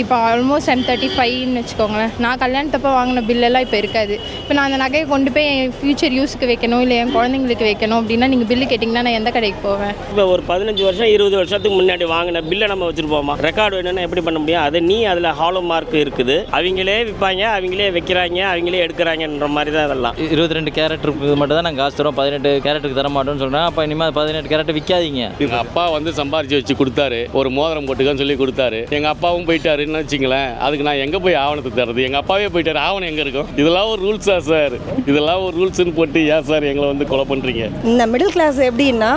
இப்போ almost M thirty ஃபைவ்னு வச்சுக்கோங்களேன். நான் கல்யாணத்தப்போ வாங்கின பில்லெல்லாம் இப்போ இருக்காது. இப்போ நான் அந்த நகையை கொண்டு போய் என் ஃப்யூச்சர் யூஸுக்கு வைக்கணும் இல்லை என் குழந்தைங்களுக்கு வைக்கணும் அப்படின்னா நீங்கள் பில்லு கேட்டிங்கன்னா நான் எந்த கடைக்கு போவேன்? இப்போ ஒரு பதினஞ்சு வருஷம் இருபது வருஷத்துக்கு முன்னாடி வாங்கின பில்லை நம்ம வச்சுருப்போமா? ரெக்கார்டு வேணும்னா எப்படி பண்ண முடியும்? அது நீ அதில் ஹாலோ மார்க் இருக்குது. அவங்களே விற்பாங்க அவங்களே வைக்கிறாங்க அவங்களே எடுக்கிறாங்கன்ற மாதிரி தான் இதெல்லாம். இருபத்தி ரெண்டு கேரக்டருக்கு மட்டும் தான் நாங்கள் காசு தரோம் பதினெட்டு கேரக்டருக்கு தர மாட்டோம்னு சொல்கிறேன் அப்போ இனிமேல் பதினெட்டு கேரட் விற்காதீங்க எங்கள் அப்பா வந்து சம்பாரிச்சு வச்சு கொடுத்தாரு. ஒரு மோதிரம் போட்டுக்கன்னு சொல்லி கொடுத்தாரு. எங்கள் அப்பாவும் போயிட்டாருன்னு வச்சுங்களேன் அதுக்கு நான் எங்கே போய் ஆவணத்தை தர்றது? எங்கள் அப்பாவே போயிட்டாரு. ஆவணம் எங்கே இருக்கும்? இதெல்லாம் ஒரு ரூல்ஸா சார் இதெல்லாம் ஒரு ரூல்ஸ்னு போட்டு ஏன் சார் எங்களை வந்து கொலை பண்ணுறீங்க இந்த மிடில் கிளாஸ் எப்படின்னா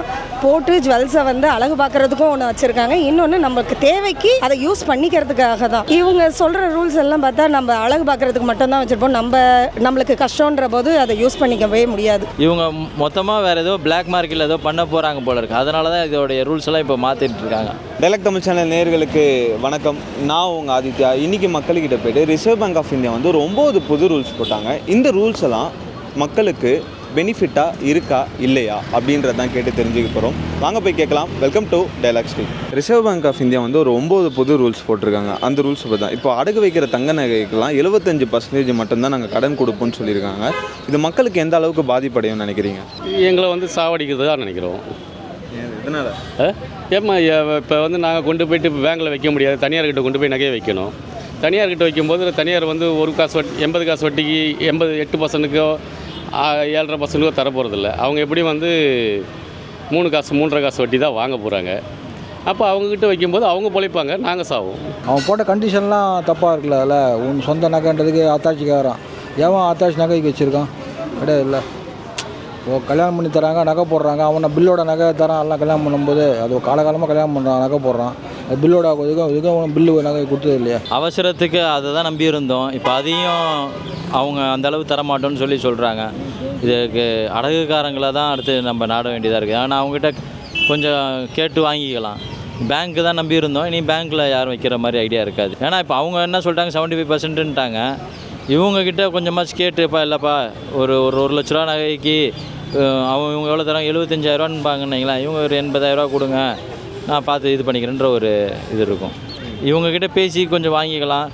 போட்டு ஜுவல்ஸை வந்து அழகு பார்க்கறதுக்கும் ஒன்று வச்சுருக்காங்க. இன்னொன்று நமக்கு தேவைக்கு அதை யூஸ் பண்ணிக்கிறதுக்காக தான். இவங்க சொல்கிற ரூல்ஸ் எல்லாம் பார்த்தா நம்ம அழகு பார்க்கறதுக்கு மட்டும்தான் வச்சுருப்போம். நம்ம நம்மளுக்கு கஷ்டன்ற போது அதை யூஸ் பண்ணிக்கவே முடியாது. இவங்க மொத்தமாக வேறு ஏதோ பிளாக் மார்க்கெட்டில் ஏதோ பண்ண போகிறாங்க போல இருக்குது அதனால தான் இதோடைய ரூல்ஸ் எல்லாம் இப்போ மாற்றிட்டு இருக்காங்க. டெலக் தமிழ் சேனல் நேர்களுக்கு வணக்கம். நான் உங்கள் ஆதித்யா. இன்றைக்கி மக்கள்கிட்ட போயிட்டு ரிசர்வ் பேங்க் ஆஃப் இந்தியா வந்து ஒரு ஒம்பது புது ரூல்ஸ் போட்டாங்க. இந்த ரூல்ஸ் எல்லாம் மக்களுக்கு பெனிஃபிட்டாக இருக்கா இல்லையா அப்படின்றதான் கேட்டு தெரிஞ்சுக்க போகிறோம் வாங்க போய் கேட்கலாம். Welcome to dialogue street Reserve Bank of India வந்து ஒரு ஒம்பது புது ரூல்ஸ் போட்டிருக்காங்க. அந்த ரூல்ஸ் பற்றி தான். இப்போ அடகு வைக்கிற தங்க நகைக்கெல்லாம் எழுபத்தஞ்சு பர்சன்டேஜ் மட்டும்தான் நாங்கள் கடன் கொடுப்போம்னு சொல்லியிருக்காங்க. இது மக்களுக்கு எந்த அளவுக்கு பாதிப்படையும் நினைக்கிறீங்க? எங்களை வந்து சாவடிக்கிறது தான் நினைக்கிறோம். இதனால் ஏம்மா இப்போ வந்து நாங்கள் கொண்டு போயிட்டு பேங்க்கில் வைக்க முடியாது. தனியார்கிட்ட கொண்டு போய் நகையை வைக்கணும். தனியார்கிட்ட வைக்கும்போது தனியார் வந்து ஒரு காசு வட்டி எண்பது காசு வட்டிக்கு எண்பது எட்டு பர்சன்ட்டுக்கோ ஏழரை பர்சன்ட்டுக்கோ தர போகிறதில்ல அவங்க எப்படி வந்து மூணு காசு மூன்றரை காசு வட்டி தான் வாங்க போகிறாங்க அப்போ அவங்கக்கிட்ட வைக்கும்போது அவங்க பொழைப்பாங்க நாங்கள் சாவோம். அவன் போட்ட கண்டிஷன்லாம் தப்பாக இருக்குல்ல அதில். உன் சொந்த நகைன்றதுக்கு அத்தாட்சிக்காரன் ஏன் அத்தாட்சி நகைக்கு வச்சுருக்கான்? கிடையாது இல்லை ஓ கல்யாணம் பண்ணி தராங்க நகை போடுறாங்க. அவனை பில்லோட நகை தரான். எல்லாம் கல்யாணம் பண்ணும்போது அது காலகாலமாக கல்யாணம் பண்ணுறான் நகை போடுறான். அது பில்லோட இதுக்கும் இதுக்கும் அவன் பில்லு நகை கொடுத்தது இல்லையா. அவசரத்துக்கு அதை தான் நம்பி இருந்தோம். இப்போ அதையும் அவங்க அந்த அளவு தர மாட்டோம்னு சொல்லி சொல்கிறாங்க இதுக்கு அடகுக்காரங்களை தான் அடுத்து நம்ம நாட வேண்டியதாக இருக்குது. ஆனால் அவங்ககிட்ட கொஞ்சம் கேட்டு வாங்கிக்கலாம். பேங்க்கு தான் நம்பி இருந்தோம். இனி பேங்க்கில் யாரும் வைக்கிற மாதிரி ஐடியா இருக்காது. ஏன்னா இப்போ அவங்க என்ன சொல்லிட்டாங்க? செவன்ட்டி ஃபைவ் பர்சன்ட்டுன்ட்டாங்க இவங்கக்கிட்ட கொஞ்சமாச்சு கேட்டுப்பா இல்லைப்பா ஒரு ஒரு ஒரு லட்ச ரூபா நகைக்கு அவங்க இவங்க எவ்வளோ தராங்க எழுபத்தஞ்சாயிரரூவான்னு இவங்க ஒரு எண்பதாயிரரூவா கொடுங்க நான் பார்த்து இது பண்ணிக்கிறேன்ற ஒரு இது இருக்கும். இவங்கக்கிட்ட பேசி கொஞ்சம் வாங்கிக்கலாம்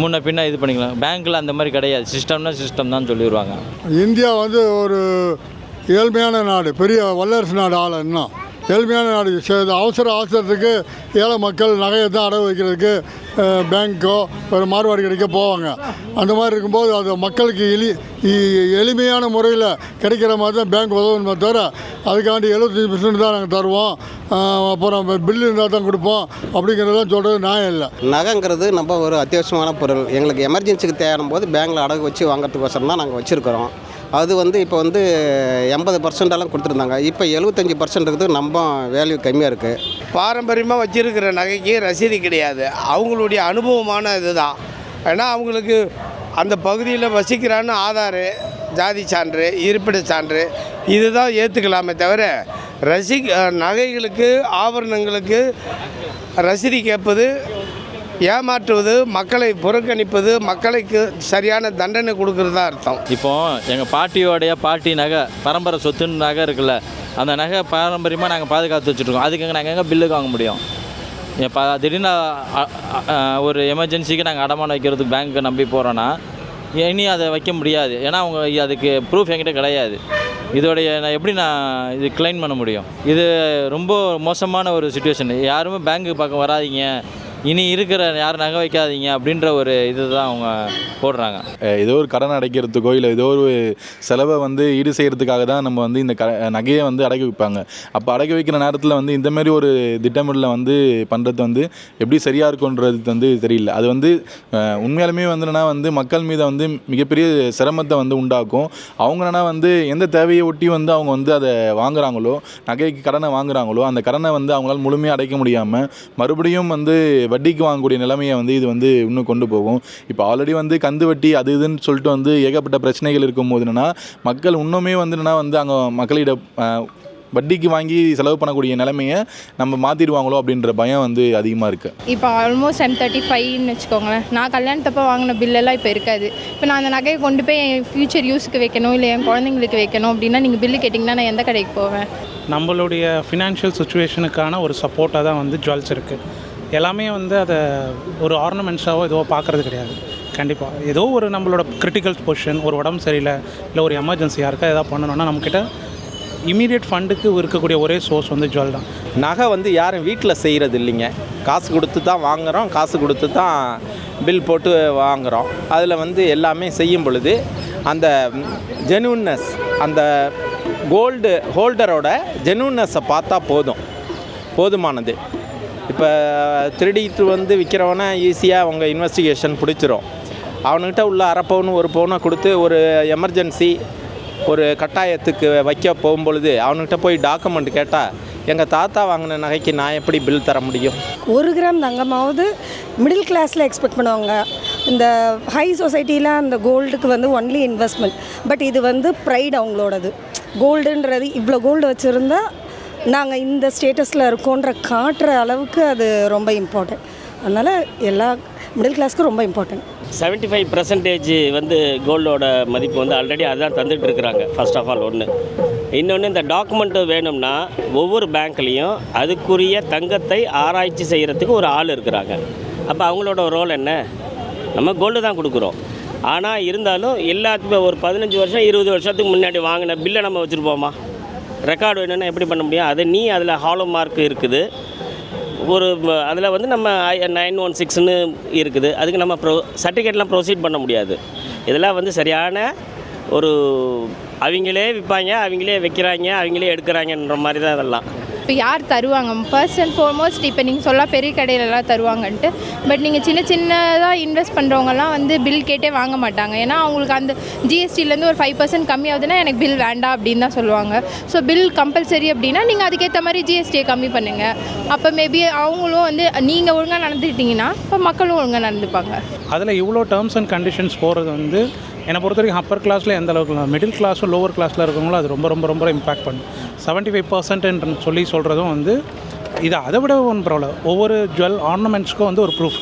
முன்ன பின்ன இது பண்ணிக்கலாம். பேங்க்கில் அந்த மாதிரி கிடையாது. சிஸ்டம்னா சிஸ்டம் தான் சொல்லிடுவாங்க இந்தியா வந்து ஒரு ஏழ்மையான நாடு பெரிய வல்லரசு நாடு ஆள் இன்னும் ஏழ்மையான நாடு. அவசர அவசரத்துக்கு ஏழை மக்கள் நகையை தான் அடகு வைக்கிறதுக்கு பேங்க்கோ ஒரு மார்வாடி கடைக்கோ போவாங்க. அந்த மாதிரி இருக்கும்போது அது மக்களுக்கு எளி எளிமையான முறையில் கிடைக்கிற மாதிரி தான் பேங்க் உதவணுமே தவிர அதுக்காண்டி எழுபத்தஞ்சி பர்சன்ட் தான் நாங்கள் தருவோம். அப்புறம் பில்லு இருந்தால் தான் கொடுப்போம். அப்படிங்கிறதெல்லாம் சொல்கிறது நியாயம் இல்லை. நகைங்கிறது நம்ம ஒரு அத்தியாவசியமான பொருள். எங்களுக்கு எமர்ஜென்சிக்கு தேவையான போது பேங்க்கில் அடகு வச்சு வாங்குறதுக்கோசரம் தான் நாங்கள் வச்சுருக்கிறோம். அது வந்து இப்போ வந்து எண்பது பர்சன்டெல்லாம் கொடுத்துருந்தாங்க. இப்போ எழுபத்தஞ்சி பர்சன்ட் இருக்குது நம்ம வேல்யூ கம்மியாக இருக்குது பாரம்பரியமாக வச்சுருக்கிற நகைக்கு ரசீது கிடையாது. அவங்களுடைய அனுபவமான இதுதான். ஏன்னா அவங்களுக்கு அந்த பகுதியில் வசிக்கிறான்னு ஆதார் ஜாதி சான்று இருப்பிடச் சான்று இதுதான் ஏற்றுக்கலாமே தவிர ரசி நகைகளுக்கு ஆபரணங்களுக்கு ரசீது கேட்பது ஏமாற்றுவது மக்களை புறக்கணிப்பது மக்களுக்கு சரியான தண்டனை கொடுக்கறதா அர்த்தம். இப்போ எங்கள் பாட்டியோடைய பாட்டி நகை பரம்பரை சொத்துன்னு நகை இருக்குல்ல அந்த நகை பாரம்பரியமாக நாங்கள் பாதுகாத்து வச்சுருக்கோம். அதுக்கு நாங்கள் எங்கே பில்லுக்கு வாங்க முடியும்? இப்போ திடீர்னு ஒரு எமர்ஜென்சிக்கு நாங்கள் அடமானம் வைக்கிறதுக்கு பேங்க்கு நம்பி போகிறோன்னா இனி அதை வைக்க முடியாது. ஏன்னா அவங்க அதுக்கு ப்ரூஃப் என்கிட்ட கிடையாது. இதோடைய நான் எப்படி நான் இது கிளைம் பண்ண முடியும்? இது ரொம்ப மோசமான ஒரு சுச்சுவேஷன் யாருமே பேங்க்கு பக்கம் வராதீங்க. இனி இருக்கிற யாரும் நகை வைக்காதீங்க அப்படின்ற ஒரு இதுதான் அவங்க போடுறாங்க. ஏதோ ஒரு கடன் அடைக்கிறதுக்கோ இல்லை ஏதோ ஒரு செலவை வந்து ஈடு செய்கிறதுக்காக தான் நம்ம வந்து இந்த க நகையை வந்து அடக்கி வைப்பாங்க. அப்போ அடக்கி வைக்கிற நேரத்தில் வந்து இந்த மாதிரி ஒரு திட்டமிடல வந்து பண்ணுறது வந்து எப்படி சரியாக இருக்குன்றது வந்து தெரியல. அது வந்து உண்மையாலுமே வந்து வந்து மக்கள் மீது வந்து மிகப்பெரிய சிரமத்தை வந்து உண்டாக்கும். அவங்க வந்து எந்த தேவையை ஒட்டி வந்து அவங்க வந்து அதை வாங்குகிறாங்களோ நகைக்கு கடனை வாங்குகிறாங்களோ அந்த கடனை வந்து அவங்களால முழுமையாக அடைக்க முடியாமல் மறுபடியும் வந்து வட்டிக்கு வாங்கக்கூடிய நிலைமையை வந்து இது வந்து இன்னும் கொண்டு போகும். இப்போ ஆல்ரெடி வந்து கந்து வட்டி அது இதுன்னு சொல்லிட்டு வந்து ஏகப்பட்ட பிரச்சனைகள் இருக்கும்போது என்னன்னா மக்கள் இன்னுமே வந்து என்னன்னா வந்து அங்கே மக்களிட வட்டிக்கு வாங்கி செலவு பண்ணக்கூடிய நிலைமையை நம்ம மாற்றிடுவாங்களோ அப்படின்ற பயம் வந்து அதிகமாக இருக்குது இப்போ ஆல்மோஸ்ட் எம் தேர்ட்டி ஃபைவ்னு வச்சுக்கோங்களேன். நான் கல்யாணத்தப்போ வாங்கின பில்லெல்லாம் இப்போ இருக்காது. இப்போ நான் அந்த நகையை கொண்டு போய் என் ஃப்யூச்சர் யூஸுக்கு வைக்கணும் இல்லை என் குழந்தைங்களுக்கு வைக்கணும் அப்படின்னா நீங்கள் பில்லு கேட்டிங்கன்னா நான் எந்த கடைக்கு போவேன்? நம்மளுடைய ஃபினான்ஷியல் சுச்சுவேஷனுக்கான ஒரு சப்போர்ட்டாக தான் வந்து ஜுவல்ஸ் இருக்குது எல்லாமே வந்து அதை ஒரு ஆர்னமெண்ட்ஸாவோ ஏதோ பார்க்குறது கிடையாது. கண்டிப்பாக ஏதோ ஒரு நம்மளோட கிரிட்டிக்கல் பொசிஷன் ஒரு உடம்பு சரியில்லை இல்லை ஒரு எமர்ஜென்சி யாருக்கா எதாவது பண்ணணும்னா நம்மக்கிட்ட இமீடியட் ஃபண்டுக்கு இருக்கக்கூடிய ஒரே சோர்ஸ் வந்து ஜுவல் தான். நகை வந்து யாரும் வீட்டில் செய்கிறது இல்லைங்க. காசு கொடுத்து தான் வாங்குகிறோம் காசு கொடுத்து தான் பில் போட்டு வாங்குகிறோம் அதில் வந்து எல்லாமே செய்யும் பொழுது அந்த ஜெனுன்னஸ் அந்த கோல்டு ஹோல்டரோட ஜெனுன்னஸை பார்த்தா போதும். போதுமானது. இப்போ திருடிட்டு வந்து விற்கிறவனே ஈஸியாக அவங்க இன்வெஸ்டிகேஷன் பிடிச்சிரும். அவனுக்கிட்ட உள்ள அரை பவுன் ஒரு பவுனை கொடுத்து ஒரு எமர்ஜென்சி ஒரு கட்டாயத்துக்கு வைக்க போகும்பொழுது அவனுக்கிட்ட போய் டாக்குமெண்ட் கேட்டால் எங்கள் தாத்தா வாங்கின நகைக்கு நான் எப்படி பில் தர முடியும்? ஒரு கிராம் தங்கமாவது மிடில் கிளாஸில் எக்ஸ்பெக்ட் பண்ணுவாங்க. இந்த ஹை சொசைட்டியில் அந்த கோல்டுக்கு வந்து ஒன்லி இன்வெஸ்ட்மெண்ட் பட் இது வந்து ப்ரைட் அவங்களோடது. கோல்டுன்றது இவ்வளோ கோல்டு வச்சுருந்தா நாங்கள் இந்த ஸ்டேட்டஸில் இருக்கோன்ற காட்டுற அளவுக்கு அது ரொம்ப இம்பார்ட்டன்ட் அதனால் எல்லா மிடில் கிளாஸ்க்கும் ரொம்ப இம்பார்ட்டன்ட் 75% ஃபைவ் பர்சன்டேஜ் வந்து கோல்டோட மதிப்பு வந்து ஆல்ரெடி அதுதான் தந்துட்டு இருக்கிறாங்க ஃபர்ஸ்ட் ஆஃப் ஆல் ஒன்று இன்னொன்று இந்த டாக்குமெண்ட்டு வேணும்னா ஒவ்வொரு பேங்க்லேயும் அதுக்குரிய தங்கத்தை ஆராய்ச்சி செய்கிறதுக்கு ஒரு ஆள் இருக்கிறாங்க. அப்போ அவங்களோட ரோல் என்ன? நம்ம கோல்டு தான் கொடுக்குறோம். ஆனால் இருந்தாலும் எல்லாத்துக்குமே ஒரு பதினஞ்சு வருஷம் இருபது வருஷத்துக்கு முன்னாடி வாங்கின பில்லை நம்ம வச்சுருப்போமா? ரெக்கார்டு வேணும்னா எப்படி பண்ண முடியும்? அது நீ அதில் ஹாலோ மார்க் இருக்குது. ஒரு அதில் வந்து நம்ம நைன் ஒன் சிக்ஸ்னு இருக்குது. அதுக்கு நம்ம ப்ரோ சர்டிஃபிகேட்லாம் ப்ரொசீட் பண்ண முடியாது. இதெல்லாம் வந்து சரியான ஒரு அவங்களே விற்பாங்க அவங்களே வைக்கிறாங்க அவங்களே எடுக்கிறாங்கன்ற மாதிரி தான் இதெல்லாம். இப்போ யார் தருவாங்க? ஃபர்ஸ்ட் அண்ட் ஃபார்மோஸ்ட் இப்போ நீங்கள் சொல்ல பெரிய கடையிலலாம் தருவாங்கன்ட்டு. பட் நீங்கள் சின்ன சின்னதாக இன்வெஸ்ட் பண்ணுறவங்கலாம் வந்து பில் கேட்டே வாங்க மாட்டாங்க. ஏன்னா அவங்களுக்கு அந்த ஜிஎஸ்டிலேருந்து ஒரு ஃபைவ் பர்சன்ட் கம்மியாகுதுன்னா எனக்கு பில் வேண்டாம் அப்படின்னு தான் சொல்லுவாங்க. ஸோ பில் கம்பல்சரி அப்படின்னா நீங்கள் அதுக்கேற்ற மாதிரி ஜிஎஸ்டியை கம்மி பண்ணுங்கள் அப்போ மேபி அவங்களும் வந்து நீங்கள் ஒழுங்காக நடந்துக்கிட்டிங்கன்னா இப்போ மக்களும் ஒழுங்காக நடந்துப்பாங்க. அதில் இவ்வளோ டேர்ம்ஸ் அண்ட் கண்டிஷன்ஸ் போகிறது வந்து என்னை பொறுத்த வரைக்கும் அப்பர் கிளாஸில் எந்த அளவுக்கு மிடில் கிளாஸும் லோவர் கிளாஸில் இருக்கவங்களும் அது ரொம்ப ரொம்ப ரொம்ப இம்பாக்ட் பண்ணும். செவன்ட்டி ஃபைவ் பர்சன்ட்னு சொல்லி சொல்கிறதும் வந்து இது அதை விட ஒன்றும் ப்ராப்ளம் ஒவ்வொரு ஜுவல் ஆர்னமெண்ட்ஸ்க்கும் வந்து ஒரு ப்ரூஃப்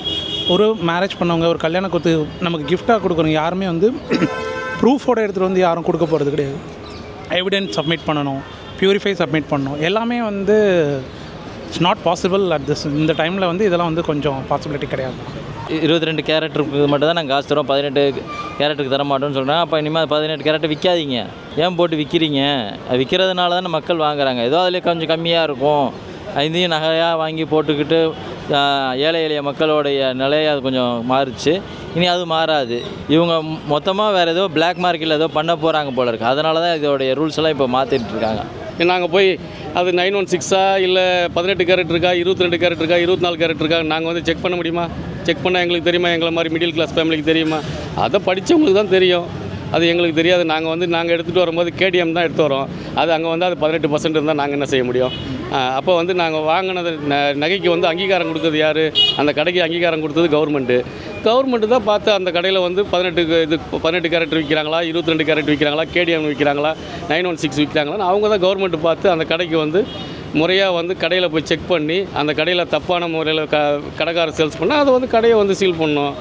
ஒரு மேரேஜ் பண்ணவங்க ஒரு கல்யாண கொடுத்து நமக்கு கிஃப்டாக கொடுக்கணும் யாருமே வந்து ப்ரூஃபோட எடுத்துகிட்டு வந்து யாரும் கொடுக்க போகிறது கிடையாது. எவிடன்ஸ் சப்மிட் பண்ணணும் ப்யூரிஃபை சப்மிட் பண்ணணும் எல்லாமே வந்து it's not possible at this இந்த டைமில் வந்து இதெல்லாம் வந்து கொஞ்சம் பாசிபிலிட்டி கிடையாது. இருபத்தி ரெண்டு கேரக்டருக்கு மட்டும் தான் நாங்கள் காசு தரோம் பதினெட்டு கேரட்டுக்கு தர மாட்டோம்னு சொல்கிறேன் அப்போ இனிமேல் பதினெட்டு கேரட்டை விற்காதீங்க. ஏன் போட்டு விற்கிறீங்க அது விற்கிறதுனால தானே மக்கள் வாங்குறாங்க. ஏதோ அதில் கொஞ்சம் கம்மியாக இருக்கும். இதையும் நகையாக வாங்கி போட்டுக்கிட்டு ஏழை எளிய மக்களுடைய நிலையை அது கொஞ்சம் மாறுச்சு. இனி அது மாறாது. இவங்க மொத்தமாக வேறு ஏதோ பிளாக் மார்க்கெட்டில் ஏதோ பண்ண போகிறாங்க போல இருக்குது அதனால தான் இதோடைய ரூல்ஸ் எல்லாம் இப்போ மாற்றிட்டு இருக்காங்க. நாங்கள் போய் அது நைன் ஒன் சிக்ஸா இல்லை பதினெட்டு கேரட் இருக்கா இருபத்தி ரெண்டு கேரட் இருக்கா இருபத்தி நாலு கேரட் இருக்கா நாங்கள் வந்து செக் பண்ண முடியுமா? செக் பண்ணால் எங்களுக்கு தெரியுமா? எங்களை மாதிரி மிடில் கிளாஸ் ஃபேமிலிக்கு தெரியுமா? அதை படித்தவங்களுக்கு தான் தெரியும். அது எங்களுக்கு தெரியாது. நாங்கள் வந்து நாங்கள் எடுத்துகிட்டு வரும்போது கேடிஎம் தான் எடுத்து வரோம். அது அங்கே வந்து அது பதினெட்டு பர்சன்ட் இருந்தால் நாங்கள் என்ன செய்ய முடியும்? அப்போ வந்து நாங்கள் வாங்கினது ந- நகைக்கு வந்து அங்கீகாரம் கொடுத்தது யார்? அந்த கடைக்கு அங்கீகாரம் கொடுத்தது கவர்மெண்ட்டு கவர்மெண்ட்டு தான் பார்த்து அந்த கடையில் வந்து பதினெட்டு இது பதினெட்டு கேரட் விற்கிறாங்களா இருபத்தி ரெண்டு கேரட் விற்கிறாங்களா கேடிஎம் விற்கிறாங்களா நைன் ஒன் சிக்ஸ் விற்கிறாங்களான்னு அவங்க தான் கவர்மெண்ட் பார்த்து அந்த கடைக்கு வந்து முறையாக வந்து கடையில் போய் செக் பண்ணி அந்த கடையில் தப்பான முறையில் க கடைக்காரர் சேல்ஸ் பண்ணால் அதை வந்து கடையை வந்து சீல் பண்ணோம்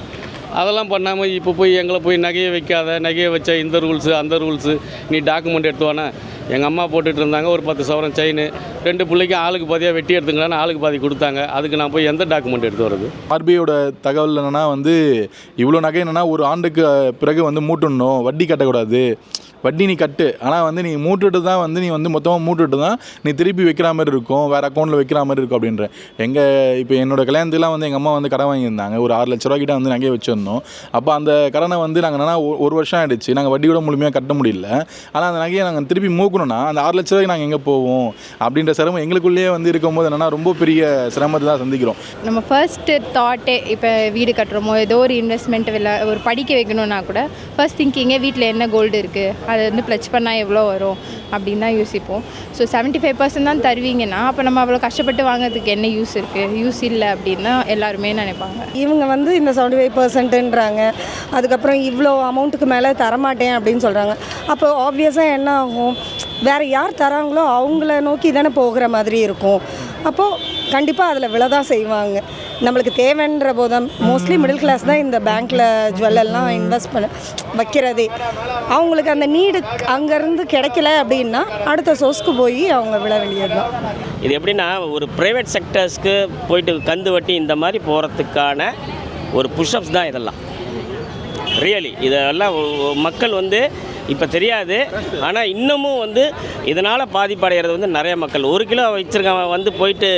அதெல்லாம் பண்ணாமல் இப்போ போய் எங்களை போய் நகையை வைக்காத நகையை வச்ச இந்த ரூல்ஸு அந்த ரூல்ஸு நீ டாக்குமெண்ட் எடுத்து வானே எங்கள் அம்மா போட்டுட்டு இருந்தாங்க. ஒரு பத்து சவரம் செயின் ரெண்டு பிள்ளைக்கும் ஆளுக்கு பாதியாக வெட்டி எடுத்துங்களான்னு ஆளுக்கு பாதி கொடுத்தாங்க. அதுக்கு நான் போய் எந்த டாக்குமெண்ட் எடுத்து வர்றது? ஆர்பிஐயோட தகவல் என்னென்னா வந்து இவ்வளோ நகை என்னென்னா ஒரு ஆண்டுக்கு பிறகு வந்து மூட்டணும். வட்டி கட்டக்கூடாது. வட்டி நீ கட்டு. ஆனால் வந்து நீ மூட்டுட்டு தான் வந்து நீ வந்து மொத்தமாக மூட்டுட்டு தான் நீ திருப்பி வைக்கிற மாதிரி இருக்கும். வேறு அக்கௌண்ட்டில் வைக்கிற மாதிரி இருக்கும் அப்படின்ற. எங்கள் இப்போ என்னோட கல்யாணத்துலாம் வந்து எங்கள் அம்மா வந்து கடன் வாங்கியிருந்தாங்க. ஒரு ஆறு லட்ச ரூபா கிட்ட வந்து நகையை வச்சுருந்தோம். அப்போ அந்த கடனை வந்து நாங்கள் என்னென்னா ஒரு- ஒரு வருஷம் ஆகிடுச்சு நாங்கள் வட்டியோட முழுமையாக கட்ட முடியல. ஆனால் அந்த நகையை நாங்கள் திருப்பி மூக்கணும்னா அந்த ஆறு லட்ச ரூபாய்க்கு நாங்கள் எங்கே போவோம் அப்படின்ற சிரமம் எங்களுக்குள்ளேயே வந்து இருக்கும்போது என்னன்னா ரொம்ப பெரிய சிரமத்தை தான் சந்திக்கிறோம். நம்ம ஃபர்ஸ்ட்டு தாட்டே இப்போ வீடு கட்டுறோமோ ஏதோ ஒரு இன்வெஸ்ட்மெண்ட் இல்லை ஒரு படிக்க வைக்கணும்னா கூட ஃபர்ஸ்ட் திங்கிங்கே வீட்டில் என்ன கோல்டு இருக்குது அதை வந்து ப்ளச் பண்ணால் எவ்வளோ வரும் அப்படின்னு தான் யோசிப்போம். ஸோ 75% ஃபைவ் பர்சன்ட் தான் தருவீங்கன்னா அப்போ நம்ம அவ்வளோ கஷ்டப்பட்டு வாங்குறதுக்கு என்ன யூஸ் இருக்குது யூஸ் இல்லை அப்படின்னு தான் எல்லாருமே நினைப்பாங்க. இவங்க வந்து இந்த செவன்டி ஃபைவ் பர்சன்ட்டுன்றாங்க அதுக்கப்புறம் இவ்வளோ அமௌண்ட்டுக்கு மேலே தரமாட்டேன் அப்படின்னு சொல்கிறாங்க அப்போ ஆப்வியஸாக என்ன ஆகும்? வேறு யார் தராங்களோ அவங்கள நோக்கி தானே போகிற மாதிரி இருக்கும். அப்போது கண்டிப்பாக அதில் விழ தான் செய்வாங்க. நம்மளுக்கு தேவைன்ற போதும் மோஸ்ட்லி மிடில் கிளாஸ் தான் இந்த பேங்க்கில் ஜுவல்லெல்லாம் இன்வெஸ்ட் பண்ண வைக்கிறதே. அவங்களுக்கு அந்த நீடு அங்கேருந்து கிடைக்கல அப்படின்னா அடுத்த சோர்ஸ்க்கு போய் அவங்க வேண்டியது தான் இது எப்படின்னா ஒரு ப்ரைவேட் செக்டர்ஸ்க்கு போயிட்டு கந்து வட்டி இந்த மாதிரி போகிறதுக்கான ஒரு புஷ்அப்ஸ் தான் இதெல்லாம். ரியலி இதெல்லாம் மக்கள் வந்து இப்போ தெரியாது. ஆனால் இன்னமும் வந்து இதனால் பாதிப்படைகிறது வந்து நிறைய மக்கள். ஒரு கிலோ வச்சுருக்கவன் வந்து போயிட்டு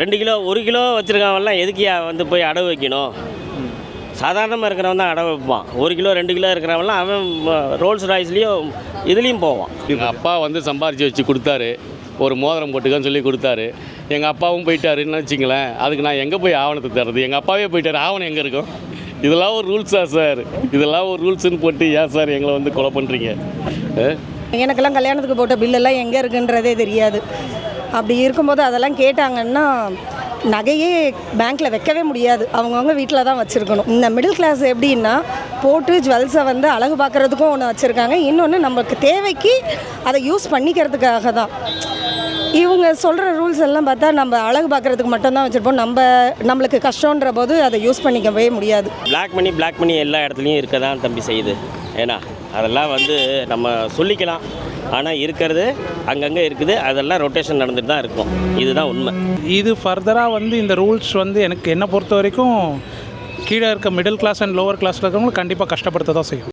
ரெண்டு கிலோ ஒரு கிலோ வச்சுருக்கவன்லாம் எதுக்கியா வந்து போய் அடவு வைக்கணும்? சாதாரணமாக இருக்கிறவன் தான் அடவு வைப்பான். ஒரு கிலோ ரெண்டு கிலோ இருக்கிறவன்லாம் அவன் ரோல்ஸ் ராய்ஸ்லேயும் இதுலேயும் போவான். எங்கள் அப்பா வந்து சம்பாரித்து வச்சு கொடுத்தாரு. ஒரு மோதிரம் போட்டுக்கன்னு சொல்லி கொடுத்தாரு. எங்கள் அப்பாவும் போயிட்டாருன்னு வச்சிங்களேன் அதுக்கு நான் எங்கே போய் ஆவணத்தை தர்றது? எங்கள் அப்பாவே போயிட்டார். ஆவணம் எங்கே இருக்கும்? இதெல்லாம் ஒரு ரூல்ஸா சார்? இதெல்லாம் ஒரு ரூல்ஸ்னு போட்டு ஏன் சார் எங்களை வந்து கொலை பண்ணுறீங்க எனக்கெல்லாம் கல்யாணத்துக்கு போட்ட பில்லெல்லாம் எங்கே இருக்குன்றதே தெரியாது. அப்படி இருக்கும்போது அதெல்லாம் கேட்டாங்கன்னா நகையே பேங்க்கில் வைக்கவே முடியாது. அவங்கவுங்க வீட்டில் தான் வச்சுருக்கணும். இந்த மிடில் கிளாஸ் எப்படின்னா போட்டு ஜுவல்ஸை வந்து அழகு பார்க்குறதுக்கும் ஒன்று வச்சுருக்காங்க. இன்னொன்று நம்மளுக்கு தேவைக்கு அதை யூஸ் பண்ணிக்கிறதுக்காக தான். இவங்க சொல்கிற ரூல்ஸ் எல்லாம் பார்த்தா நம்ம அழகு பார்க்குறதுக்கு மட்டும்தான் வச்சுருப்போம். நம்ம நம்மளுக்கு கஷ்டன்ற போது அதை யூஸ் பண்ணிக்கவே முடியாது. பிளாக் மணி பிளாக் மணி எல்லா இடத்துலையும் இருக்க தான் தம்பி செய்யுது. ஏன்னா அதெல்லாம் வந்து நம்ம சொல்லிக்கலாம். ஆனால் இருக்கிறது அங்கங்கே இருக்குது. அதெல்லாம் ரொட்டேஷன் நடந்துட்டு தான் இருக்கும். இதுதான் உண்மை. இது ஃபர்தராக வந்து இந்த ரூல்ஸ் வந்து எனக்கு என்னை பொறுத்த வரைக்கும் கீழே இருக்க மிடில் கிளாஸ் அண்ட் லோவர் கிளாஸில் இருக்கவங்களை கண்டிப்பாக கஷ்டப்படுத்த தான் செய்யும்.